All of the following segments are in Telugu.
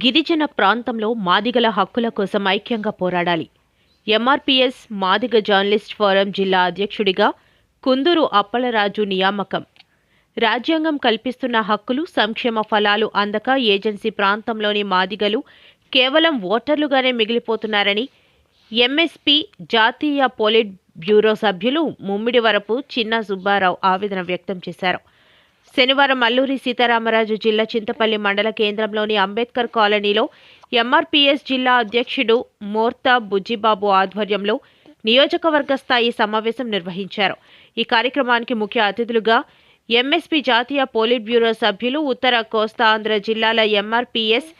గిరిజన ప్రాంతంలో మాదిగల హక్కుల కోసం ఐక్యంగా పోరాడాలి. ఎంఆర్పిఎస్ మాదిగ జర్నలిస్ట్ ఫోరం జిల్లా అధ్యక్షుడిగా కుందూరు అప్పలరాజు నియామకం. రాజ్యాంగం కల్పిస్తున్న హక్కులు సంక్షేమ ఫలాలు అందక ఏజెన్సీ ప్రాంతంలోని మాదిగలు కేవలం ఓటర్లుగానే మిగిలిపోతున్నారని ఎంఎస్పి జాతీయ పోలిట్ బ్యూరో సభ్యులు ముమ్మిడి వరపు చిన్న సుబ్బారావు ఆవేదన వ్యక్తం చేశారు. శనివారం అల్లూరి సీతారామరాజు జిల్లా చింతపల్లి మండల కేంద్రంలోని అంబేద్కర్ కాలనీలో ఎంఆర్పీఎస్ జిల్లా అధ్యక్షుడు మోర్తా బుజ్జిబాబు ఆధ్వర్యంలో నియోజకవర్గ స్థాయి సమావేశం నిర్వహించారు. ఈ కార్యక్రమానికి ముఖ్య అతిథులుగా ఎంఎస్పీ జాతీయ పోలిట్ బ్యూరో సభ్యులు ఉత్తర కోస్తాంధ్ర జిల్లాల ఎంఆర్పీఎస్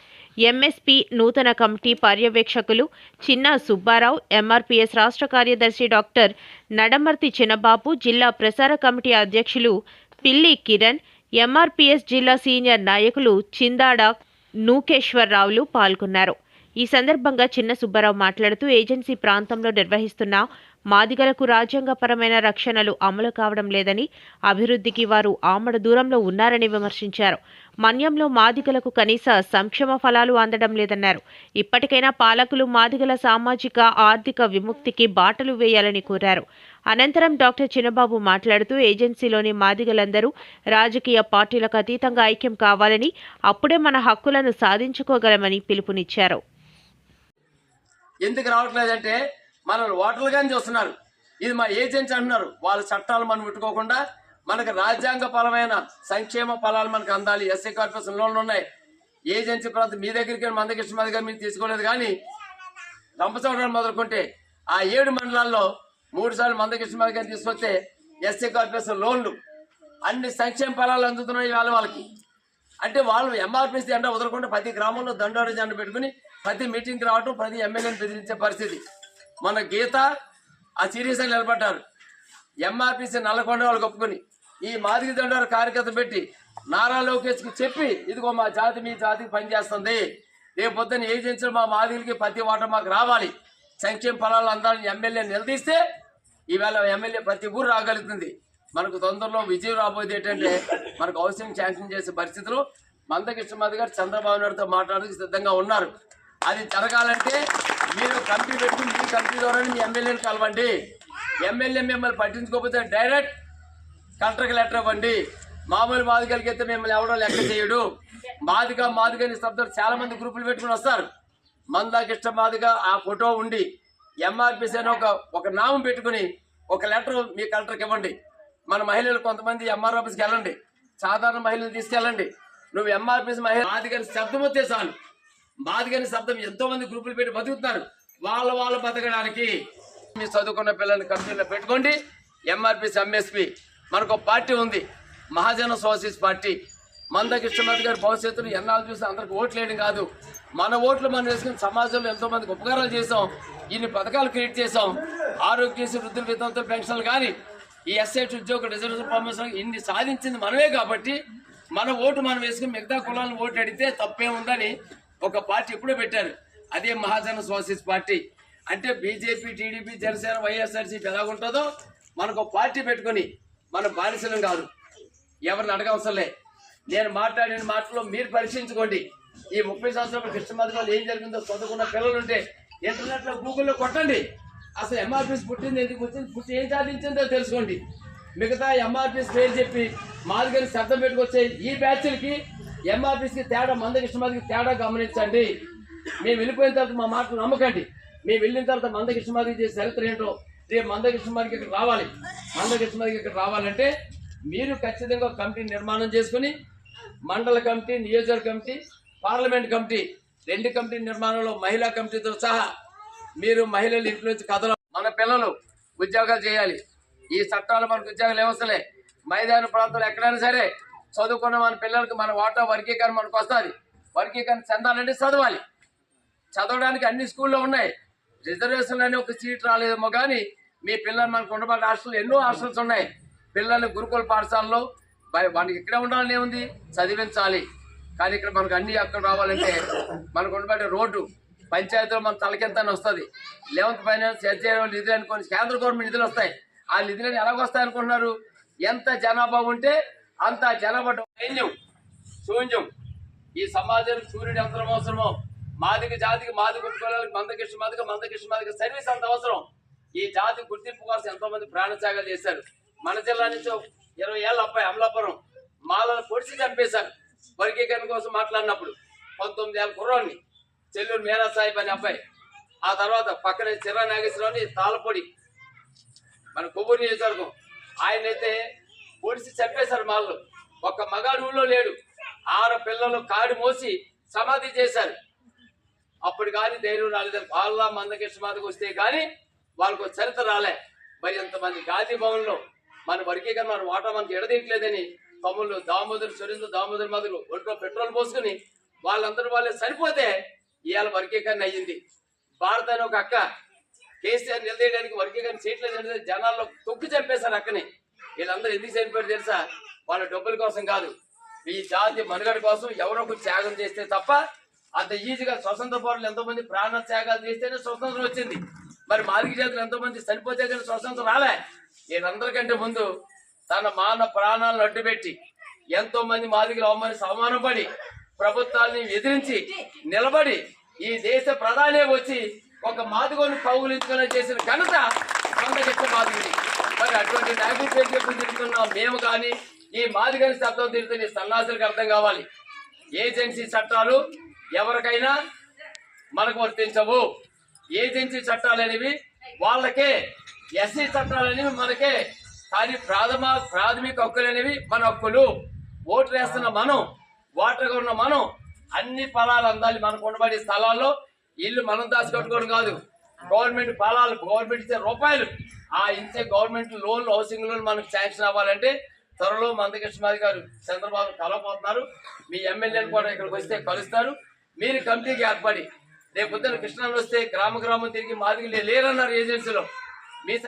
ఎంఎస్పీ నూతన కమిటీ పర్యవేక్షకులు చిన్న సుబ్బారావు ఎంఆర్పీఎస్ రాష్ట్ర కార్యదర్శి డాక్టర్ నడమర్తి చిన్నబాబు జిల్లా ప్రసార కమిటీ అధ్యక్షులు పిల్లి కిరణ్ ఎంఆర్పీఎస్ జిల్లా సీనియర్ నాయకులు చిందాడ నూకేశ్వరరావులు పాల్గొన్నారు. ఈ సందర్భంగా చిన్న సుబ్బారావు మాట్లాడుతూ ఏజెన్సీ ప్రాంతంలో నిర్వహిస్తున్న మాదిగలకు రాజ్యాంగపరమైన రక్షణలు అమలు కావడం లేదని అభివృద్ధికి వారు ఆమడ దూరంలో ఉన్నారని విమర్శించారు. మన్యంలో మాదిగలకు కనీస సంక్షేమ ఫలాలు అందడం లేదన్నారు. ఇప్పటికైనా పాలకులు మాదిగల సామాజిక ఆర్థిక విముక్తికి బాటలు వేయాలని కోరారు. అనంతరం డాక్టర్ చిన్నబాబు మాట్లాడుతూ ఏజెన్సీలోని మాదిగలందరూ రాజకీయ పార్టీలకు అతీతంగా ఐక్యం కావాలని అప్పుడే మన హక్కులను సాధించుకోగలమని పిలుపునిచ్చారు. ఎందుకు రావట్లేదంటే మనల్ని ఓటర్లుగానే చూస్తున్నారు. ఇది మా ఏజెంట్స్ అంటున్నారు. వాళ్ళ చట్టాలు మనం పెట్టుకోకుండా మనకు రాజ్యాంగపరమైన సంక్షేమ ఫలాలు మనకు అందాలి. ఎస్సీ కార్పొరేషన్ లోన్లు ఉన్నాయి. ఏజెన్సీ ప్రాంతం మీ దగ్గరికి మందకృష్ణ దగ్గర మీరు తీసుకోలేదు కానీ రంపచోడవరం మొదలుకుంటే ఆ ఏడు మండలాల్లో మూడు సార్లు మందకృష్ణ మీద తీసుకొస్తే ఎస్సీ కార్పొరేషన్ లోన్లు అన్ని సంక్షేమ ఫలాలు అందుతున్నాయి వాళ్ళ వాళ్ళకి. అంటే వాళ్ళు ఎంఆర్పీసీ ఎండ వదలకుండా ప్రతి గ్రామంలో దండోర జెండా పెట్టుకుని ప్రతి మీటింగ్కి రావటం ప్రతి ఎమ్మెల్యేని బెదిరించే పరిస్థితి. మన గీత ఆ సీరియస్గా నిలబడ్డారు. ఎంఆర్పిసి నల్లకొండ వాళ్ళకి ఒప్పుకొని ఈ మాదిరి దండోర కార్యకర్త పెట్టి నారా లోకేష్కి చెప్పి ఇదిగో మా జాతి మీ జాతికి పనిచేస్తుంది రేపు పొద్దున్న ఏజెన్సీలు మా మాదిరికి ప్రతి వాటం మాకు రావాలి. సంక్షేమ ఫలాలు అందాలని ఎమ్మెల్యే నిలదీస్తే ఈవేళ ఎమ్మెల్యే ప్రతి ఊరు రాగలుగుతుంది. మనకు తొందరలో విజయం రాబోయేది ఏంటంటే మనకు అవసరం శాంక్షన్ చేసే పరిస్థితులు. మందకృష్ణమాది గారు చంద్రబాబు నాయుడుతో మాట్లాడడానికి సిద్ధంగా ఉన్నారు. అది జరగాలంటే మీరు కమిటీ పెట్టుకుని మీ కమిటీ ద్వారా మీ ఎమ్మెల్యేని కలవండి. ఎమ్మెల్యే మిమ్మల్ని పట్టించుకోకపోతే డైరెక్ట్ కలెక్టర్కి లెటర్ ఇవ్వండి. మామూలు మాదిగలకి అయితే మిమ్మల్ని ఎవడో లెక్క చేయడు. మాదిగా మాదిగని శబ్దాలు చాలా మంది గ్రూపులు పెట్టుకుని వస్తారు. మందాకిష్ట మాదిగా ఆ ఫోటో ఉండి ఎంఆర్పిసి అని ఒక ఒక నామం పెట్టుకుని ఒక లెటర్ మీ కలెక్టర్కి ఇవ్వండి. మన మహిళలు కొంతమంది ఎంఆర్ ఆఫీస్కి వెళ్ళండి. సాధారణ మహిళలు తీసుకెళ్ళండి. నువ్వు ఎంఆర్పిసి మహిళ మాదిగని శబ్దం వస్తే చాలు. మాదిగని శబ్దం ఎంతో మంది గ్రూపులు పెట్టి బతుకుతున్నారు. వాళ్ళ వాళ్ళు బతకడానికి మీ చదువుకున్న పిల్లల్ని కంపెనీలో పెట్టుకోండి. ఎంఆర్పిసి ఎంఎస్పి మనకు ఒక పార్టీ ఉంది. మహాజన సోషలిస్ట్ పార్టీ. మందకృష్ణమతి గారి భవిష్యత్తును ఎన్నాళ్ళు చూసి అందరికి ఓట్లు కాదు. మన ఓట్లు మనం వేసుకుని సమాజంలో ఎంతో మందికి ఉపకారాలు చేసాం ఇన్ని పథకాలు క్రియేట్ చేసాం ఆరోగ్యశ్రీ వృద్ధుల వితంతుల పెన్షన్లు కానీ ఈ ఎస్ఐటి ఉద్యోగ రిజర్వేషన్ ప్రమోషన్ ఇన్ని సాధించింది మనమే కాబట్టి మన ఓటు మనం వేసుకుని మిగతా కులాలను ఓటు అడిగితే తప్పే ఉందని ఒక పార్టీ ఎప్పుడో పెట్టారు. అదే మహాజన సోసిస్ పార్టీ. అంటే బీజేపీ టీడీపీ జనసేన వైఎస్ఆర్సీపీ ఎలాగుంటుందో మనకు పార్టీ పెట్టుకొని మన బానిసలం కాదు. ఎవరిని అడగవసరంలే నేను మాట్లాడిన మాటలో మీరు పరీక్షించుకోండి. ఈ ముప్పై సంవత్సరాల కృష్ణమతి ఏం జరిగిందో చదువుకున్న పిల్లలుంటే ఇంటర్నెట్లో గూగుల్లో కొట్టండి. అసలు ఎంఆర్పీస్ పుట్టింది ఎందుకు వచ్చింది? పుట్టి ఏం సాధించిందో తెలుసుకోండి. మిగతా ఎంఆర్పీస్ పేరు చెప్పి మాదిగని శబ్దం పెట్టుకొచ్చే ఈ బ్యాచ్లకి ఎంఆర్పీస్కి తేడా మంద కృష్ణమాదికి తేడా గమనించండి. మేము వెళ్ళిపోయిన తర్వాత మా మాటలు నమ్మకండి. మేము వెళ్ళిన తర్వాత మంద కృష్ణమాదికి చేసే చరిత్ర ఏంటో రేపు మంద కృష్ణమాదికి ఇక్కడ రావాలి. మంద కృష్ణమాదికి ఇక్కడ రావాలంటే మీరు ఖచ్చితంగా కమిటీ నిర్మాణం చేసుకుని మండల కమిటీ నియోజకవర్గ కమిటీ పార్లమెంట్ కమిటీ రెండు కమిటీ నిర్మాణంలో మహిళా కమిటీతో సహా మీరు మహిళలు ఇంటి నుంచి కథలు మన పిల్లలు ఉద్యోగాలు చేయాలి. ఈ చట్టాలు మనకు ఉద్యోగాలు ఏమొస్తలే మైదాన ప్రాంతంలో ఎక్కడైనా సరే చదువుకున్న మన పిల్లలకు మన వాటా వర్గీకరణ మనకు వస్తుంది. వర్గీకరణ చెందాలంటే చదవాలి. చదవడానికి అన్ని స్కూల్లో ఉన్నాయి. రిజర్వేషన్ అనే ఒక సీట్ రాలేదేమో కానీ మీ పిల్లలు మనకు ఉండబడి హాస్టల్ ఎన్నో హాస్టల్స్ ఉన్నాయి. పిల్లలు గురుకుల పాఠశాలలో మరి వానికి ఇక్కడే ఉండాలని ఏముంది చదివించాలి. కానీ ఇక్కడ మనకు అన్ని అక్కడ రావాలంటే మనకు ఉండబట్టే రోడ్డు పంచాయతీలో మన తలకెంత వస్తుంది లెవెంత్ ఫైనాన్స్ ఎస్జేఎం నిధులు అనుకోని కేంద్ర గవర్నమెంట్ నిధులు వస్తాయి. ఆ నిధులను ఎలాగొస్తాయి అనుకుంటున్నారు? ఎంత జనాభా ఉంటే అంత జనాభా సైన్యం శూన్యం. ఈ సమాజం సూర్యుడు ఎంత అవసరమో మాదిక జాతికి మాదిక ఉపకులాలకు మందకృష్ణ మాదిక మందకృష్ణ మాదిక సర్వీస్ అంత అవసరం. ఈ జాతి గుర్తింపు కోసం ఎంతో మంది ప్రాణత్యాగాలు చేశారు. మన జిల్లా నుంచి ఇరవై ఏళ్ళ అబ్బాయి అమలాపురం మాలను పొడిచి చంపేశారు. వర్గీకరణ కోసం మాట్లాడినప్పుడు పంతొమ్మిది ఏళ్ళ కుర్రాన్ని చెల్లూరు మీరా సాహిబ్ అనే అబ్బాయి. ఆ తర్వాత పక్కనే చిరా నాగేశ్వరరావుని తాళపొడి మన కొవ్వూరు నియోజకవర్గం. ఆయన అయితే పొడిచి చంపేశారు మాళ్ళు ఒక్క మగాడు ఊళ్ళో లేడు. ఆరు పిల్లలు కాడి మోసి సమాధి చేశారు. అప్పుడు కానీ ధైర్యం రాలేదు. వాళ్ళ మందకృష్ణ మాదికి వస్తే కానీ వాళ్ళకు చరిత్ర రాలే. మరి ఎంతమంది గాంధీ భవన్లో మన వర్గీకరణ మన వాటా మనకి ఎడదీయట్లేదని తమ్ముళ్ళు దామోదరు సురేంద్ర దామోదర్ మధులు ఒంట్లో పెట్రోల్ పోసుకుని వాళ్ళందరూ వాళ్ళే సరిపోతే ఇవాళ వర్గీకరణ అయ్యింది. భారత్ అని ఒక అక్క కేసీఆర్ నిలదీయడానికి వర్గీకరణ చేయట్లేదు జనాల్లో తొక్కి చంపేశారు అక్కని. వీళ్ళందరూ ఎందుకు చనిపోయారు తెలుసా? వాళ్ళ డబ్బుల కోసం కాదు. ఈ జాతి మనుగడ కోసం ఎవరో ఒకరు త్యాగం చేస్తే తప్ప అంత ఈజీగా స్వతంత్ర పౌరులు ఎంతోమంది ప్రాణ త్యాగాలు చేస్తేనే స్వతంత్రం వచ్చింది. మరి మాదిక చేతులు ఎంతో మంది చనిపోతే కానీ స్వతంత్రం రాలే. వీళ్ళందరికంటే ముందు తన మాన ప్రాణాలను అడ్డుపెట్టి ఎంతో మంది మాదిగలు అవమానిసి అవమానపడి ప్రభుత్వాన్ని ఎదిరించి నిలబడి ఈ దేశ ప్రధానే వచ్చి ఒక మాదిగోని కౌగులించుకొని చేసిన ఘనత అందరికీ మాదిగది. మరి అటువంటి నాయకులు పేరు చెప్పి తిరుగుతున్న మేము కానీ ఈ మాదిగని శబ్దం తిరుగుతున్న సన్నాసులకు అర్థం కావాలి. ఏజెన్సీ చట్టాలు ఎవరికైనా మనకు వర్తించవు ఏజెన్సీ చట్టాలు అనేవి వాళ్ళకే ఎస్సీ చట్టాలు అనేవి మనకే. కానీ ప్రాథమ ప్రాథమిక హక్కులు అనేవి మన హక్కులు. ఓట్లు వేస్తున్న మనం ఓటర్గా ఉన్న మనం అన్ని ఫలాలు అందాలి మనకు ఉండబడే స్థలాల్లో. ఇల్లు మనం దాచుకట్టుకోవడం కాదు. గవర్నమెంట్ ఫలాలు గవర్నమెంట్ ఇచ్చే రూపాయలు. ఆ ఇచ్చే గవర్నమెంట్ లోన్లు హౌసింగ్ లోన్ మనకు శాంక్షన్ అవ్వాలంటే త్వరలో మందకృష్ణమాది గారు చంద్రబాబు కలవబోతున్నారు. మీ ఎమ్మెల్యేలు కూడా ఇక్కడికి వస్తే కలుస్తారు. మీరు కమిటీకి ఏర్పడి రేపు పొద్దున కృష్ణాలు వస్తే గ్రామ గ్రామం తిరిగి మాదిరి లేరన్నారు ఏజెన్సీలో మీ